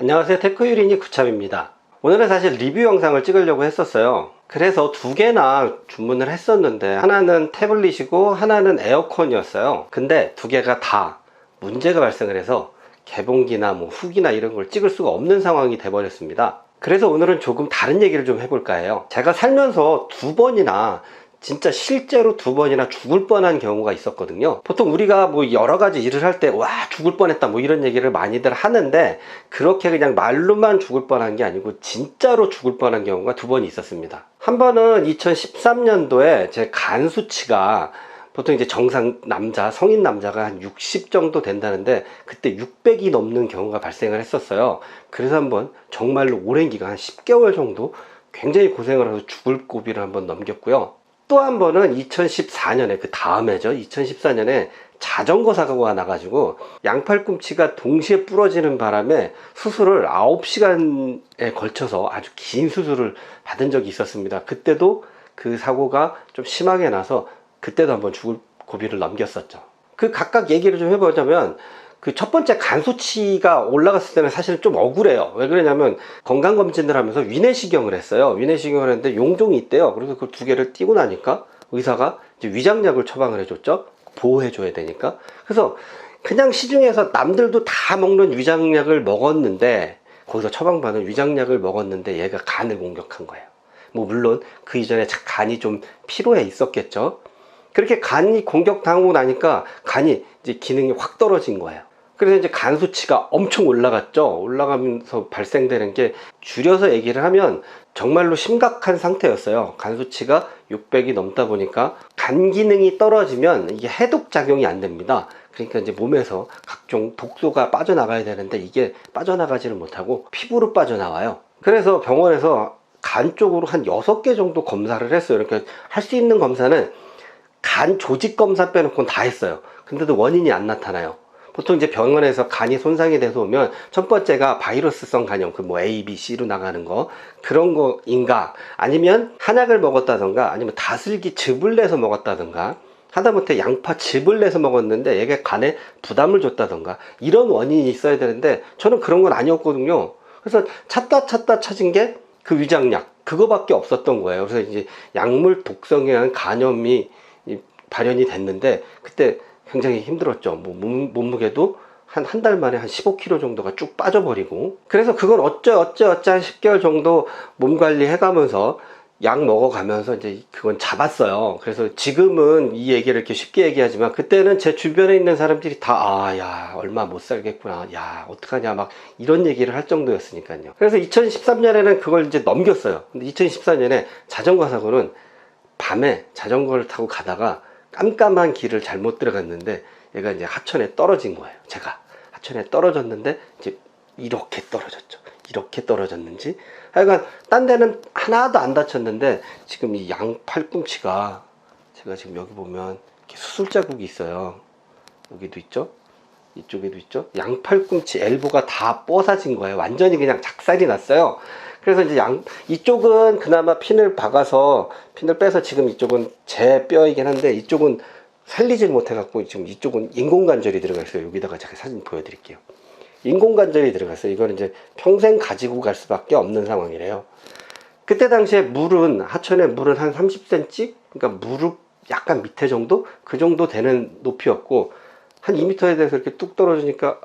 안녕하세요. 테크유린이 구참입니다. 오늘은 사실 리뷰 영상을 찍으려고 했었어요. 그래서 두 개나 주문을 했었는데 하나는 태블릿이고 하나는 에어컨이었어요. 근데 두 개가 다 문제가 발생을 해서 개봉기나 뭐 후기나 이런 걸 찍을 수가 없는 상황이 돼버렸습니다. 그래서 오늘은 조금 다른 얘기를 좀 해볼까 해요. 제가 살면서 두 번이나 진짜 실제로 두 번이나 죽을 뻔한 경우가 있었거든요. 보통 우리가 뭐 여러 가지 일을 할 때, 와, 죽을 뻔했다, 뭐 이런 얘기를 많이들 하는데, 그렇게 그냥 말로만 죽을 뻔한 게 아니고, 진짜로 죽을 뻔한 경우가 두번 있었습니다. 한 번은 2013년도에 제 간 수치가 보통 이제 정상 남자, 성인 남자가 한 60 정도 된다는데, 그때 600이 넘는 경우가 발생을 했었어요. 그래서 한번 정말로 오랜 기간, 한 10개월 정도 굉장히 고생을 해서 죽을 고비를 한번 넘겼고요. 또 한 번은 2014년에 그 다음 해죠. 2014년에 자전거 사고가 나가지고 양팔꿈치가 동시에 부러지는 바람에 수술을 9시간에 걸쳐서 아주 긴 수술을 받은 적이 있었습니다. 그때도 그 사고가 좀 심하게 나서 그때도 한번 죽을 고비를 넘겼었죠. 그 각각 얘기를 좀 해보자면 그 첫 번째 간 수치가 올라갔을 때는 사실은 좀 억울해요. 왜 그러냐면 건강검진을 하면서 위내시경을 했어요. 위내시경을 했는데 용종이 있대요. 그래서 그 두 개를 띄고 나니까 의사가 위장약을 처방을 해줬죠. 보호해줘야 되니까. 그래서 그냥 시중에서 남들도 다 먹는 위장약을 먹었는데 거기서 처방받은 위장약을 먹었는데 얘가 간을 공격한 거예요. 뭐 물론 그 이전에 간이 좀 피로해 있었겠죠. 그렇게 간이 공격당하고 나니까 간이 이제 기능이 확 떨어진 거예요. 그래서 이제 간 수치가 엄청 올라갔죠. 올라가면서 발생되는 게 줄여서 얘기를 하면 정말로 심각한 상태였어요. 간 수치가 600이 넘다 보니까 간 기능이 떨어지면 이게 해독 작용이 안 됩니다. 그러니까 이제 몸에서 각종 독소가 빠져나가야 되는데 이게 빠져나가지를 못하고 피부로 빠져나와요. 그래서 병원에서 간 쪽으로 한 6개 정도 검사를 했어요. 이렇게 할 수 있는 검사는 간 조직 검사 빼놓고는 다 했어요. 근데도 원인이 안 나타나요. 보통 이제 병원에서 간이 손상이 돼서 오면 첫 번째가 바이러스성 간염, 그 뭐 A, B, C로 나가는 거 그런 거인가 아니면 한약을 먹었다던가 아니면 다슬기 즙을 내서 먹었다던가 하다못해 양파 즙을 내서 먹었는데 얘가 간에 부담을 줬다던가 이런 원인이 있어야 되는데 저는 그런 건 아니었거든요. 그래서 찾다 찾다 찾은 게 그 위장약 그거밖에 없었던 거예요. 그래서 이제 약물 독성에 의한 간염이 이 발현이 됐는데 그때 굉장히 힘들었죠. 뭐 몸, 몸무게도 한 한 달 만에 한 15kg 정도가 쭉 빠져버리고 그래서 그건 어째 어째 어째 한 10개월 정도 몸 관리 해가면서 약 먹어가면서 이제 그건 잡았어요. 그래서 지금은 이 얘기를 이렇게 쉽게 얘기하지만 그때는 제 주변에 있는 사람들이 다 아, 야, 얼마 못 살겠구나. 야, 어떡하냐. 막 이런 얘기를 할 정도였으니까요. 그래서 2013년에는 그걸 이제 넘겼어요. 근데 2014년에 자전거 사고는 밤에 자전거를 타고 가다가 깜깜한 길을 잘못 들어갔는데 얘가 이제 하천에 떨어진 거예요. 제가 하천에 떨어졌는데 이제 이렇게 떨어졌죠. 이렇게 떨어졌는지 하여간 딴 데는 하나도 안 다쳤는데 지금 이 양 팔꿈치가 제가 지금 여기 보면 이렇게 수술 자국이 있어요. 여기도 있죠. 이쪽에도 있죠. 양 팔꿈치 엘보가 다 뽀사진 거예요. 완전히 그냥 작살이 났어요. 그래서 이제 양 이쪽은 그나마 핀을 박아서 핀을 빼서 지금 이쪽은 제 뼈이긴 한데 이쪽은 살리질 못해 갖고 지금 이쪽은 인공관절이 들어가 있어요. 여기다가 제가 사진 보여드릴게요. 인공관절이 들어갔어요. 이거는 이제 평생 가지고 갈 수밖에 없는 상황이래요. 그때 당시에 물은 하천의 물은 한 30cm, 그러니까 무릎 약간 밑에 정도 그 정도 되는 높이였고 한 2m에 대해서 이렇게 뚝 떨어지니까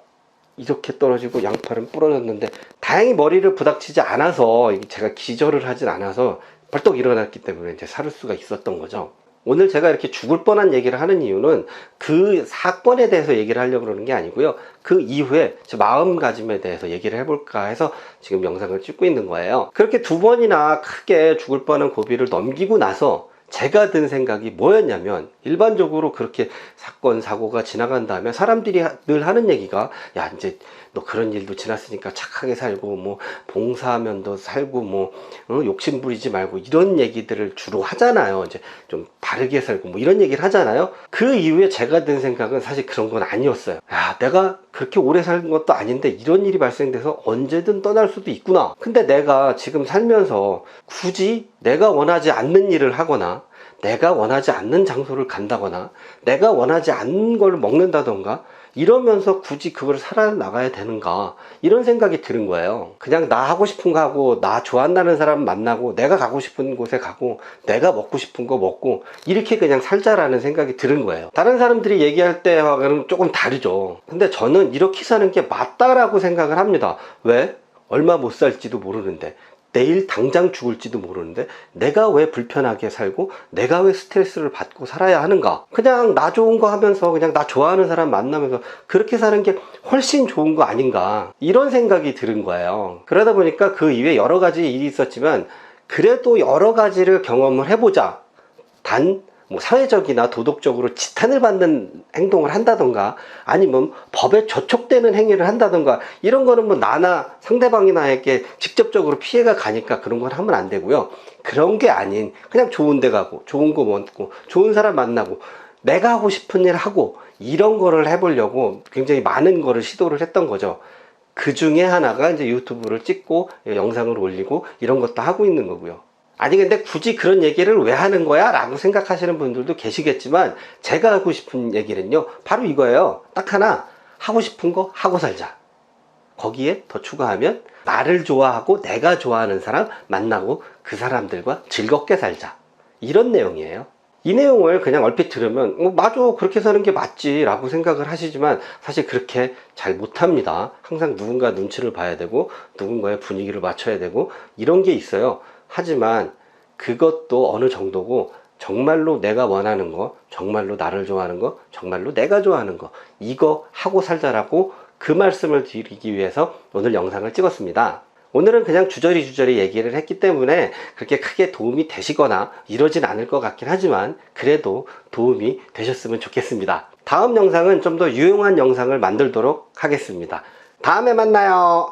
이렇게 떨어지고 양팔은 부러졌는데 다행히 머리를 부닥치지 않아서 제가 기절을 하진 않아서 벌떡 일어났기 때문에 이제 살을 수가 있었던 거죠. 오늘 제가 이렇게 죽을 뻔한 얘기를 하는 이유는 그 사건에 대해서 얘기를 하려고 그러는 게 아니고요. 그 이후에 제 마음가짐에 대해서 얘기를 해볼까 해서 지금 영상을 찍고 있는 거예요. 그렇게 두 번이나 크게 죽을 뻔한 고비를 넘기고 나서 제가 든 생각이 뭐였냐면 일반적으로 그렇게 사건 사고가 지나간 다음에 사람들이 늘 하는 얘기가 야 이제 너 그런 일도 지났으니까 착하게 살고 뭐 봉사하면도 살고 뭐 어, 욕심 부리지 말고 이런 얘기들을 주로 하잖아요. 이제 좀 바르게 살고 뭐 이런 얘기를 하잖아요. 그 이후에 제가 든 생각은 사실 그런 건 아니었어요. 야 내가 그렇게 오래 산 것도 아닌데 이런 일이 발생돼서 언제든 떠날 수도 있구나. 근데 내가 지금 살면서 굳이 내가 원하지 않는 일을 하거나 내가 원하지 않는 장소를 간다거나 내가 원하지 않는 걸 먹는다던가 이러면서 굳이 그걸 살아나가야 되는가? 이런 생각이 드는 거예요. 그냥 나 하고 싶은 거 하고 나 좋아한다는 사람 만나고 내가 가고 싶은 곳에 가고 내가 먹고 싶은 거 먹고 이렇게 그냥 살자라는 생각이 드는 거예요. 다른 사람들이 얘기할 때와는 조금 다르죠. 근데 저는 이렇게 사는 게 맞다라고 생각을 합니다. 왜? 얼마 못 살지도 모르는데 내일 당장 죽을지도 모르는데 내가 왜 불편하게 살고 내가 왜 스트레스를 받고 살아야 하는가? 그냥 나 좋은 거 하면서 그냥 나 좋아하는 사람 만나면서 그렇게 사는 게 훨씬 좋은 거 아닌가? 이런 생각이 드는 거예요. 그러다 보니까 그 이후에 여러 가지 일이 있었지만 그래도 여러 가지를 경험을 해보자. 단 뭐 사회적이나 도덕적으로 지탄을 받는 행동을 한다던가 아니면 법에 저촉되는 행위를 한다던가 이런 거는 뭐 나나 상대방이나에게 직접적으로 피해가 가니까 그런 건 하면 안 되고요. 그런 게 아닌 그냥 좋은 데 가고 좋은 거 먹고 좋은 사람 만나고 내가 하고 싶은 일 하고 이런 거를 해보려고 굉장히 많은 거를 시도를 했던 거죠. 그 중에 하나가 이제 유튜브를 찍고 영상을 올리고 이런 것도 하고 있는 거고요 아니 근데 굳이 그런 얘기를 왜 하는 거야? 라고 생각하시는 분들도 계시겠지만 제가 하고 싶은 얘기는요 바로 이거예요. 딱 하나 하고 싶은 거 하고 살자. 거기에 더 추가하면 나를 좋아하고 내가 좋아하는 사람 만나고 그 사람들과 즐겁게 살자. 이런 내용이에요. 이 내용을 그냥 얼핏 들으면 어, 맞아. 그렇게 사는 게 맞지. 라고 생각을 하시지만 사실 그렇게 잘 못합니다. 항상 누군가 눈치를 봐야 되고 누군가의 분위기를 맞춰야 되고 이런 게 있어요 하지만 그것도 어느 정도고 정말로 내가 원하는 거 정말로 나를 좋아하는 거 정말로 내가 좋아하는 거 이거 하고 살자라고 그 말씀을 드리기 위해서 오늘 영상을 찍었습니다. 오늘은 그냥 주저리 주저리 얘기를 했기 때문에 그렇게 크게 도움이 되시거나 이러진 않을 것 같긴 하지만 그래도 도움이 되셨으면 좋겠습니다. 다음 영상은 좀 더 유용한 영상을 만들도록 하겠습니다. 다음에 만나요